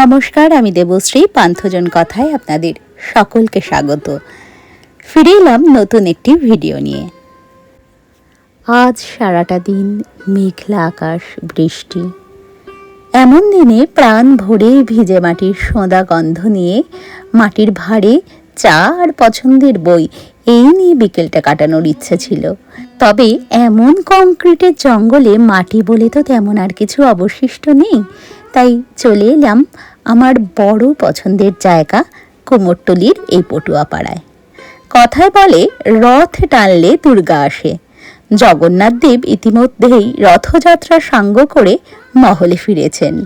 নমস্কার, আমি দেবশ্রী, পান্থজন কথায় আপনাদের সকলকে স্বাগত। ফিরে এলাম নতুন একটি ভিডিও নিয়ে। আজ সারাটা দিন মেঘলা আকাশ, বৃষ্টি। এমন দিনে প্রাণ ভরে ভিজে মাটির সোঁদা গন্ধ নিয়ে মাটির ভারে চা আর পছন্দের বই, এই নিয়ে বিকেলটা কাটানোর ইচ্ছে ছিল। তবে এমন কংক্রিটের জঙ্গলে মাটি বলে তো তেমন আর কিছু অবশিষ্ট নেই। তাই চলে এলাম আমার বড় পছন্দের জায়গা কুমোরটুলির এই পটুয়াপাড়ায়। কথায় বলে, রথ টানলে দুর্গা আসে। জগন্নাথ দেব ইতিমধ্যেই রথযাত্রা সাঙ্গ করে মহলে ফিরেছেন।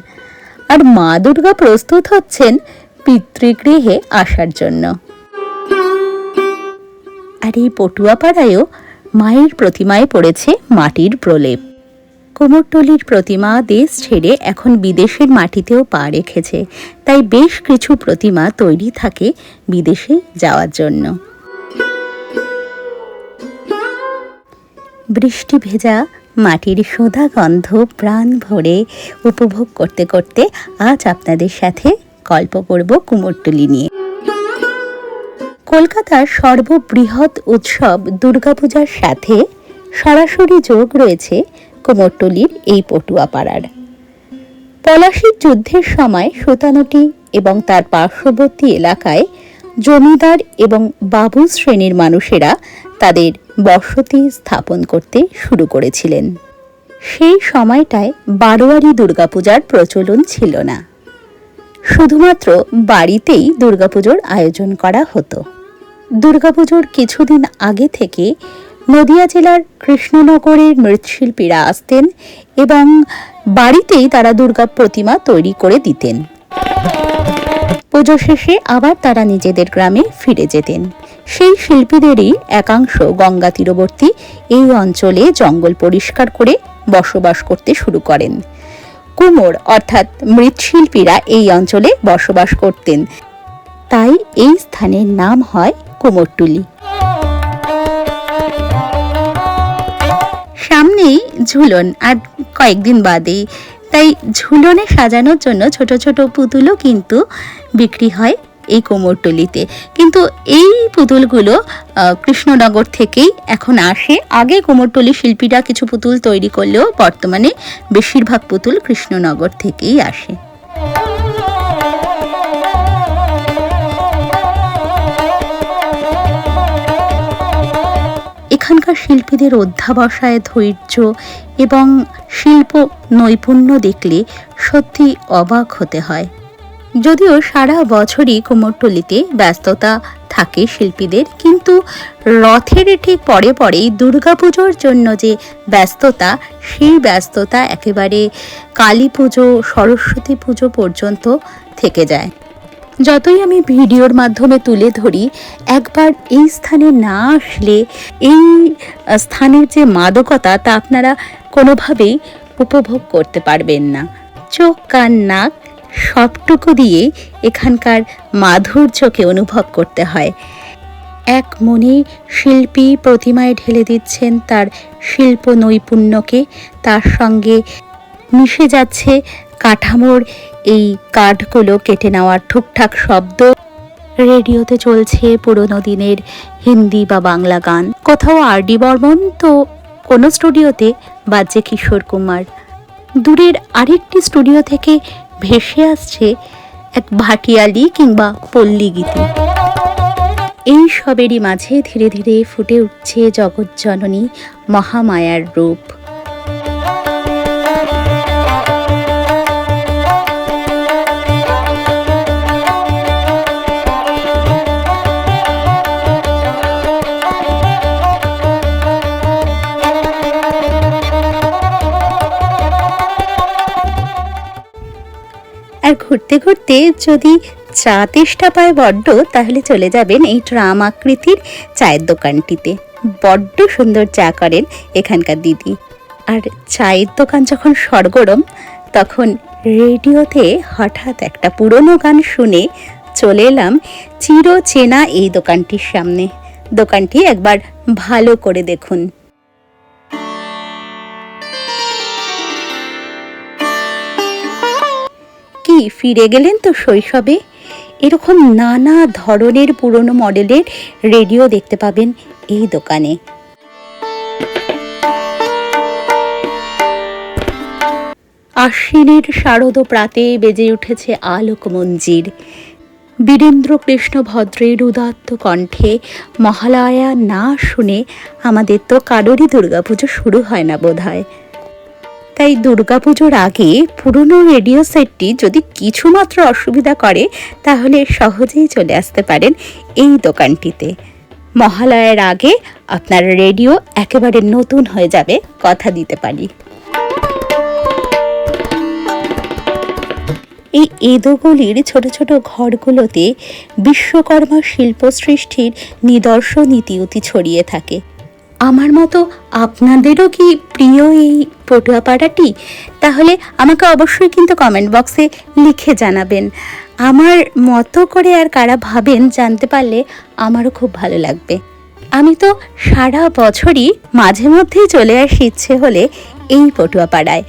আর মা দুর্গা প্রস্তুত হচ্ছেন পিতৃগৃহে আসার জন্য। আর এই পটুয়াপাড়ায়ও মায়ের প্রতিমায় পড়েছে মাটির প্রলেপ। কুমোরটুলির প্রতিমা দেশ ছেড়ে এখন বিদেশের মাটিতেও পা রেখেছে। তাই বেশ কিছু প্রতিমা তৈরি থাকে বিদেশে যাওয়ার জন্য। বৃষ্টি ভেজা মাটির সোধা গন্ধ প্রাণ ভরে উপভোগ করতে করতে আজ আপনাদের সাথে গল্প করব কুমোরটুলি নিয়ে। কলকাতার সর্ববৃহৎ উৎসব দুর্গাপূজার সাথে সরাসরি যোগ রয়েছে কুমোরটুলির এই পটুয়াপাড়ার। পলাশির যুদ্ধের সময় সুতানুটি এবং তার পার্শ্ববর্তী এলাকায় জমিদার এবং বাবু শ্রেণির মানুষেরা তাদের বসতি স্থাপন করতে শুরু করেছিলেন। সেই সময়টায় বারোয়ারি দুর্গাপূজার প্রচলন ছিল না। শুধুমাত্র বাড়িতেই দুর্গাপুজোর আয়োজন করা হতো। দুর্গাপুজোর কিছুদিন আগে থেকে নদিয়া জেলার কৃষ্ণনগরের মৃৎশিল্পীরা আসতেন এবং বাড়িতেই তারা দুর্গা প্রতিমা তৈরি করে দিতেন। পুজো শেষে আবার তারা নিজেদের গ্রামে ফিরে যেতেন। সেই শিল্পীদেরই একাংশ গঙ্গা তীরবর্তী এই অঞ্চলে জঙ্গল পরিষ্কার করে বসবাস করতে শুরু করেন। কুমোর অর্থাৎ মৃৎশিল্পীরা এই অঞ্চলে বসবাস করতেন। তাই এই স্থানের নাম হয় কুমোরটুলি। সামনেই ঝুলন আর কয়েকদিন বাদেই তাই ঝুলনে সাজানোর জন্য ছোট ছোট পুতুলও কিন্তু বিক্রি হয় এই কোমরটলিতে। কিন্তু এই পুতুলগুলো কৃষ্ণনগর থেকেই এখন আসে। আগে কোমরটলি শিল্পীরা কিছু পুতুল তৈরি করলেও বর্তমানে বেশিরভাগ পুতুল কৃষ্ণনগর থেকেই আসে। শিল্পীদের অধ্যাবসায়, ধৈর্য এবং শিল্প নৈপুণ্য দেখলে সত্যি অবাক হতে হয়। যদিও সারা বছরই কুমোরটুলিতে ব্যস্ততা থাকে শিল্পীদের, কিন্তু রথের ঠিক পরে পরেই দুর্গাপুজোর জন্য যে ব্যস্ততা, সেই ব্যস্ততা একেবারে কালী পুজো সরস্বতী পুজো পর্যন্ত থেকে যায়। যতই আমি ভিডিওর মাধ্যমে তুলে ধরি, একবার এই স্থানে না আসলে এই স্থানের যে মাদকতা, তা আপনারা কোনোভাবেই উপভোগ করতে পারবেন না। চোখ, কান, নাক সবটুকু দিয়ে এখানকার মাধুর্যকে অনুভব করতে হয়। এক মনে শিল্পী প্রতিমায় ঢেলে দিচ্ছেন তার শিল্প নৈপুণ্যকে তার সঙ্গে মিশে যাচ্ছে কাঠামোর এই কাঠগুলো কেটে নেওয়ার ঠুকঠাক শব্দ রেডিওতে চলছে পুরোনো দিনের হিন্দি বা বাংলা গান। কোথাও আর ডি বর্মন, তো কোনো স্টুডিওতে বাজছে কিশোর কুমার। দূরের আরেকটি স্টুডিও থেকে ভেসে আসছে এক ভাটিয়ালি কিংবা পল্লী গীতি। এই সবেরই মাঝে ধীরে ধীরে ফুটে উঠছে জগজ্জননী মহামায়ার রূপ। ঘুরতে ঘুরতে যদি চা তেষ্টা পায় বড্ড, তাহলে চলে যাবেন এই ট্রাম আকৃতির চায়ের দোকানটিতে। বড্ড সুন্দর চা করেন এখানকার দিদি। আর চায়ের দোকান যখন সরগরম, তখন রেডিওতে হঠাৎ একটা পুরনো গান শুনে চলে এলাম চির চেনা এই দোকানটির সামনে। দোকানটি একবার ভালো করে দেখুন। কি, ফিরে গেলেন তো শৈশবে? এরকম নানা ধরনের পুরনো মডেলের রেডিও দেখতে পাবেন এই দোকানে। আশ্বিনের শারদ প্রাতে বেজে উঠেছে আলোক মঞ্জির। বীরেন্দ্র কৃষ্ণ ভদ্রের উদাত্ত কণ্ঠে মহালয়া না শুনে আমাদের তো কারোরই দুর্গাপুজো শুরু হয় না বোধ হয় তাই দুর্গাপুজোর আগে পুরনো রেডিও সেটটি যদি কিছুমাত্র অসুবিধা করে, তাহলে সহজেই চলে আসতে পারেন এই দোকানটিতে। মহালয়ার আগে আপনার রেডিও একেবারে নতুন হয়ে যাবে, কথা দিতে পারি। এই এদোগলির ছোট ছোট ঘরগুলোতে বিশ্বকর্মা শিল্প সৃষ্টির নিদর্শন ইতিউতি ছড়িয়ে থাকে। আমার মতো আপনাদেরও কি প্রিয় এই পটুয়াপাড়াটি, তাহলে আমাকে অবশ্যই কিন্তু কমেন্ট বক্সে লিখে জানাবেন। আমার মতো করে আর কারা ভাবেন জানতে পারলে আমারও খুব ভালো লাগবে। আমি তো সারা বছরই মাঝে মধ্যেই চলে আসি ইচ্ছে হলে এই পটুয়াপাড়ায়।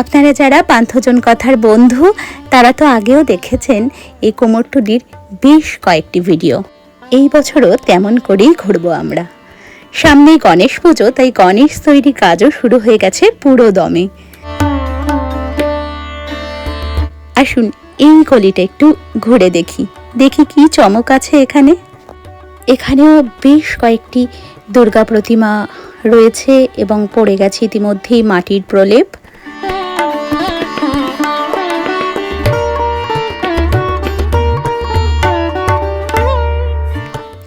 আপনারা যারা পান্থজন কথার বন্ধু, তারা তো আগেও দেখেছেন এই কোমরটুলির বেশ কয়েকটি ভিডিও এই বছরও তেমন করেই ঘুরবো আমরা। সামনেই গণেশ পুজো, তাই গণেশ তৈরি কাজও শুরু হয়ে গেছে পুরো দমে। আসুন, এই গলিটা একটু ঘুরে দেখি। দেখি কি চমক আছে এখানে। এখানেও বেশ কয়েকটি দুর্গা প্রতিমা রয়েছে এবং পড়ে গেছে ইতিমধ্যেই মাটির প্রলেপ।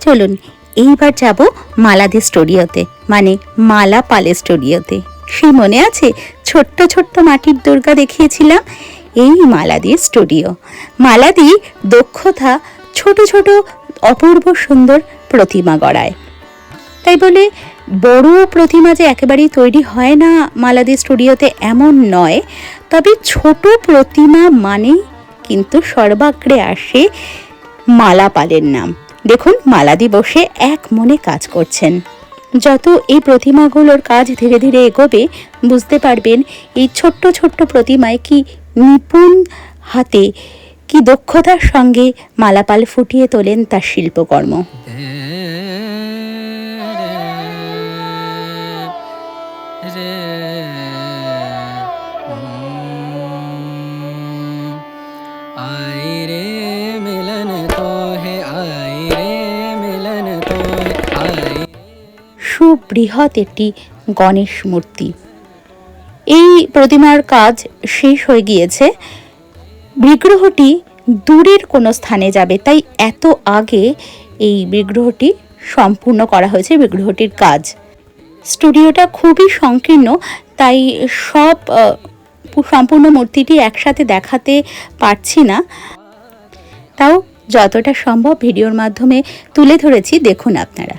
চলুন এইবার যাব মালাদি স্টুডিওতে মানে মালা পালে স্টুডিওতে। সেই মনে আছে? ছোট্ট ছোট্ট মাটির দুর্গা দেখিয়েছিলাম, এই মালাদি স্টুডিও। মালাদি দক্ষতা ছোট ছোট অপূর্ব সুন্দর প্রতিমা গড়ায়। তাই বলে বড় প্রতিমা যে একেবারেই তৈরি হয় না মালাদি স্টুডিওতে এমন নয়, তবে ছোট প্রতিমা মানেই কিন্তু সর্বাগ্রে আসে মালা পালের নাম। দেখুন, মালাদি বসে এক মনে কাজ করছেন। যত এই প্রতিমাগুলোর কাজ ধীরে ধীরে এগোবে, বুঝতে পারবেন এই ছোট্ট ছোট্ট প্রতিমায় কি নিপুণ হাতে, কি দক্ষতার সঙ্গে মালাপাল ফুটিয়ে তোলেন তার শিল্পকর্ম। সুবৃহৎ একটি গণেশ মূর্তি। এই প্রতিমার কাজ শেষ হয়ে গিয়েছে। বিগ্রহটি দূরের কোনো স্থানে যাবে, তাই এত আগে এই বিগ্রহটি সম্পূর্ণ করা হয়েছে, বিগ্রহটির কাজ। স্টুডিওটা খুবই সংকীর্ণ, তাই সব সম্পূর্ণ মূর্তিটি একসাথে দেখাতে পারছি না। তাও যতটা সম্ভব ভিডিওর মাধ্যমে তুলে ধরেছি, দেখুন আপনারা।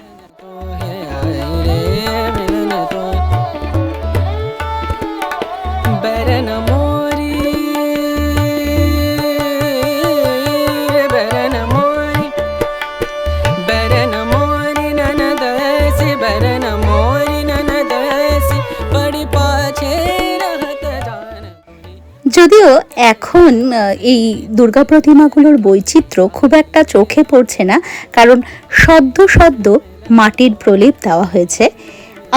যদিও এখন এই দুর্গা প্রতিমাগুলোর বৈচিত্র্য খুব একটা চোখে পড়ছে না, কারণ সদ্য সদ্য মাটির প্রলেপ দেওয়া হয়েছে।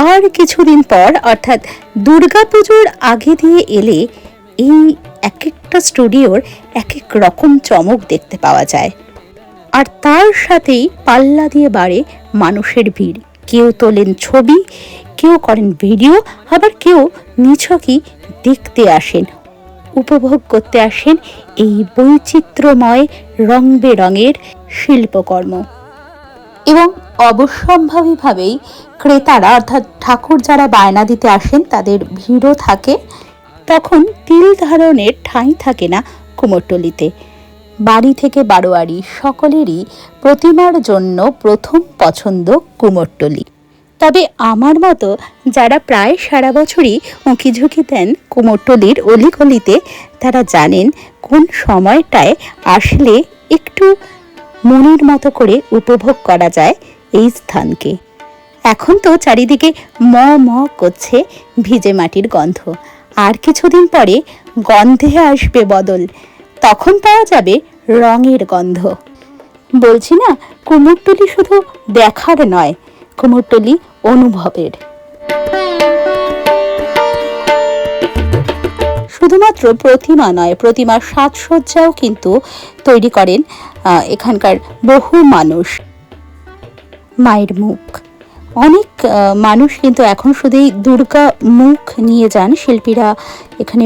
আর কিছুদিন পর, অর্থাৎ দুর্গাপুজোর আগে দিয়ে এলে এই এক একটা স্টুডিওর এক এক রকম চমক দেখতে পাওয়া যায়। আর তার সাথেই পাল্লা দিয়ে বাড়ে মানুষের ভিড়। কেউ তোলেন ছবি, কেউ করেন ভিডিও, আবার কেউ নিছকই দেখতে আসেন উপভোগ করতে আসেন এই বৈচিত্র্যময় রং বেরঙের শিল্পকর্ম। এবং অবশ্যম্ভাবীভাবেই ক্রেতারা, অর্থাৎ ঠাকুর যারা বায়না দিতে আসেন, তাদের ভিড়ও থাকে। তখন তিল ধারণের ঠাঁই থাকে না কুমোরটলিতে। বাড়ি থেকে বারোয়ারি সকলেরই প্রতিমার জন্য প্রথম পছন্দ কুমোরটলি। তবে আমার মতো যারা প্রায় সারা বছরই উঁকি ঝুঁকি দেন কুমোরটলির অলিগলিতে, তারা জানেন কোন সময়টায় আসলে একটু মনের মতো করে উপভোগ করা যায় এই স্থানকে। এখন তো চারিদিকে ম ম করছে ভিজে মাটির গন্ধ। আর কিছুদিন পরে গন্ধে আসবে বদল। তখন পাওয়া যাবে রঙের গন্ধ। বলছি না কুমোরটুলি শুধু দেখার নয় কুমোরটুলি অনুভবের। শুধুমাত্র প্রতিমা নয় প্রতিমার সাজসজ্জাও কিন্তু তৈরি করেন এখানকার বহু মানুষ। মায়ের মুখ। অনেক মানুষ কিন্তু এখন শুধু এই দুর্গা মুখ নিয়ে যান, শিল্পীরা এখানে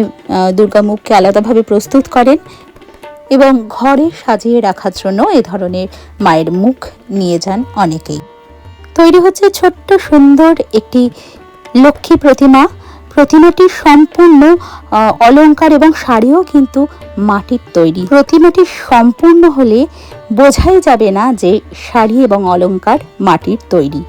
দুর্গা মুখকে আলাদাভাবে প্রস্তুত করেন এবং ঘরে সাজিয়ে রাখার জন্য এ ধরনের মায়ের মুখ নিয়ে যান অনেকেই। তৈরি হচ্ছে ছোট্ট সুন্দর একটি লক্ষ্মী প্রতিমা। প্রতিমাটি সম্পূর্ণ অলঙ্কার এবং শাড়িও কিন্তু মাটির তৈরি। প্রতিমাটি সম্পূর্ণ হলে বোঝাই যাবে না যে শাড়ি এবং অলঙ্কার মাটির তৈরি।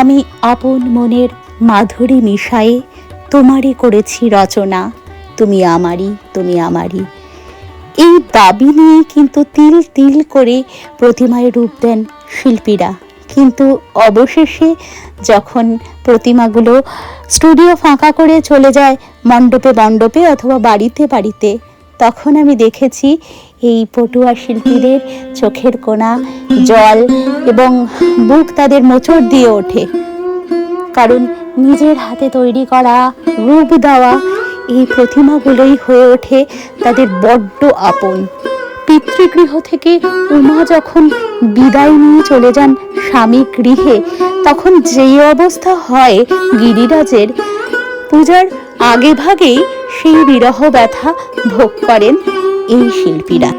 আমি আপন মনের মাধুরী মিশায়ে তোমারই করেছি রচনা। তুমি আমারই তুমি আমারই। এই দাবি নিয়ে কিন্তু তিল তিল করে প্রতিমায় রূপ দেন শিল্পীরা। কিন্তু অবশেষে যখন প্রতিমাগুলো স্টুডিও ফাঁকা করে চলে যায় মণ্ডপে মণ্ডপে অথবা বাড়িতে বাড়িতে, তখন আমি দেখেছি এই পটুয়া শিল্পীদের চোখের কোনা জল এবং বুক তাদের মোচড় দিয়ে ওঠে। কারণ নিজের হাতে তৈরি করা রূপ দেওয়া এই প্রতিমাগুলোই হয়ে ওঠে তাদের বড্ড আপন। পিতৃগৃহ থেকে উমা যখন বিদায় নিয়ে চলে যান স্বামী গৃহে, তখন যেই অবস্থা হয় গিরিরাজের, পূজার আগে ভাগেই সেই বিরহ ব্যথা ভোগ করেন এই শিল্পীরা।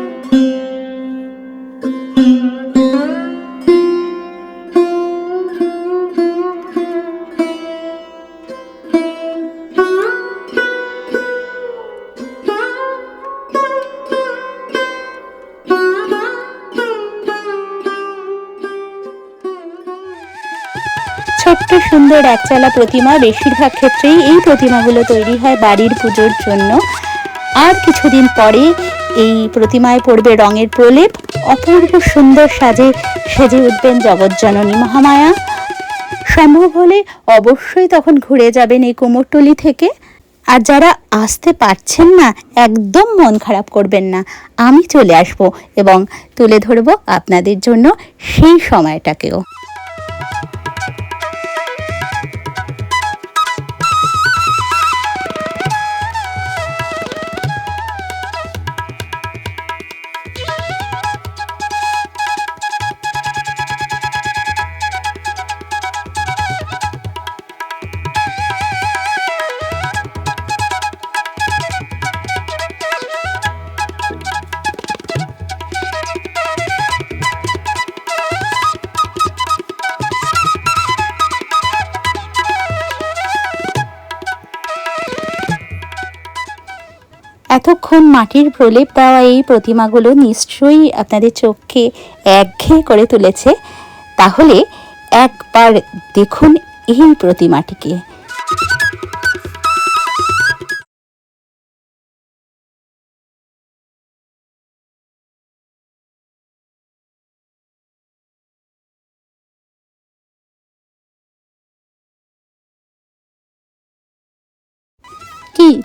ছোট্ট সুন্দর একচালা প্রতিমা বেশিরভাগ ক্ষেত্রেই এই প্রতিমাগুলো তৈরি হয় বাড়ির পুজোর জন্য। আর কিছুদিন পরে এই প্রতিমায় পড়বে রঙের প্রলেপ, অপূর্ব সুন্দর সাজে, সেজে উঠবেন জগজ্জননী মহামায়া। সম্ভব হলে অবশ্যই তখন ঘুরে যাবেন এই কুমোরটুলি থেকে। আর যারা আসতে পারছেন না, একদম মন খারাপ করবেন না। আমি চলে আসব এবং তুলে ধরবো আপনাদের জন্য সেই সময়টাকেও। এতক্ষণ মাটির প্রলেপ পাওয়া এই প্রতিমাগুলো নিশ্চয়ই আপনাদের চোখকে একঘেয়ে করে তুলেছে। তাহলে একবার দেখুন এই প্রতিমাটিকে।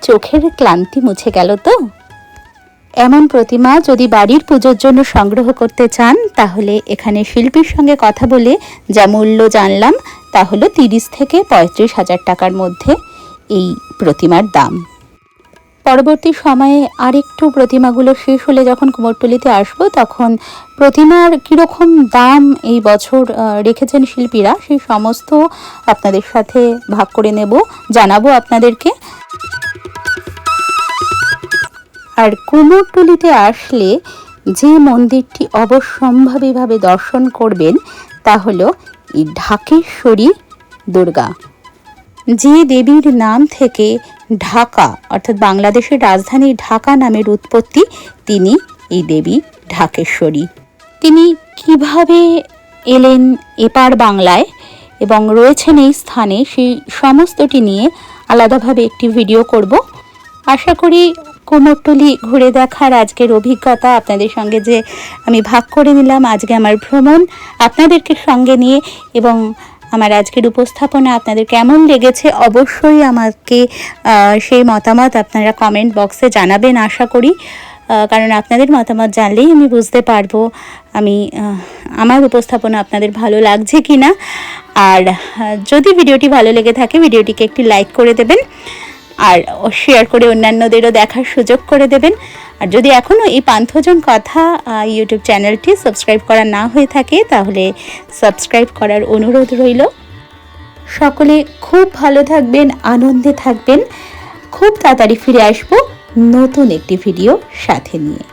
চোখের ক্লান্তি মুছে গেল তো? এমন প্রতিমা যদি বাড়ির পুজোর জন্য সংগ্রহ করতে চান, তাহলে এখানে শিল্পীর সঙ্গে কথা বলে যা মূল্য জানলাম, তা হলো তিরিশ থেকে পঁয়ত্রিশ হাজার টাকার মধ্যে এই প্রতিমার দাম। পরবর্তী সময়ে আরেকটু প্রতিমাগুলো শেষ হলে যখন কুমোরটুলিতে আসব, তখন প্রতিমার কীরকম দাম এই বছর রেখেছেন শিল্পীরা, সেই সমস্ত আপনাদের সাথে ভাগ করে নেব, জানাব আপনাদেরকে। আর কুমোরটুলিতে আসলে যে মন্দিরটি অবশ্যম্ভাবীভাবে দর্শন করবেন তা হল এই ঢাকেশ্বরী দুর্গা। যে দেবীর নাম থেকে ঢাকা, অর্থাৎ বাংলাদেশের রাজধানী ঢাকা নামের উৎপত্তি, তিনি এই দেবী ঢাকেশ্বরী। তিনি কীভাবে এলেন এপার বাংলায় এবং রয়েছেন এই স্থানে, সেই সমস্তটি নিয়ে আলাদাভাবে একটি ভিডিও করব। আশা করি কুমোরটুলি ঘুরে দেখার আজকের অভিজ্ঞতা, আপনাদের সঙ্গে যে আমি ভাগ করে নিলাম, আজকে আমার ভ্রমণ আপনাদেরকে সঙ্গে নিয়ে এবং আমার আজকের উপস্থাপনা আপনাদের কেমন লেগেছে অবশ্যই আমাকে সেই মতামত আপনারা কমেন্ট বক্সে জানাবেন, আশা করি। কারণ আপনাদের মতামত জানলেই আমি বুঝতে পারব, আমি আমার উপস্থাপনা আপনাদের ভালো লাগছে কি না আর যদি ভিডিওটি ভালো লেগে থাকে, ভিডিওটিকে একটি লাইক করে দেবেন। আর শেয়ার করে অন্যান্যদেরও দেখার সুযোগ করে দেবেন। আর যদি এখনও এই পান্থজন কথা ইউটিউব চ্যানেলটি সাবস্ক্রাইব করা না হয়ে থাকে, তাহলে সাবস্ক্রাইব করার অনুরোধ রইল। সকলে খুব ভালো থাকবেন, আনন্দে থাকবেন। খুব তাড়াতাড়ি ফিরে আসব নতুন একটি ভিডিও সাথে নিয়ে।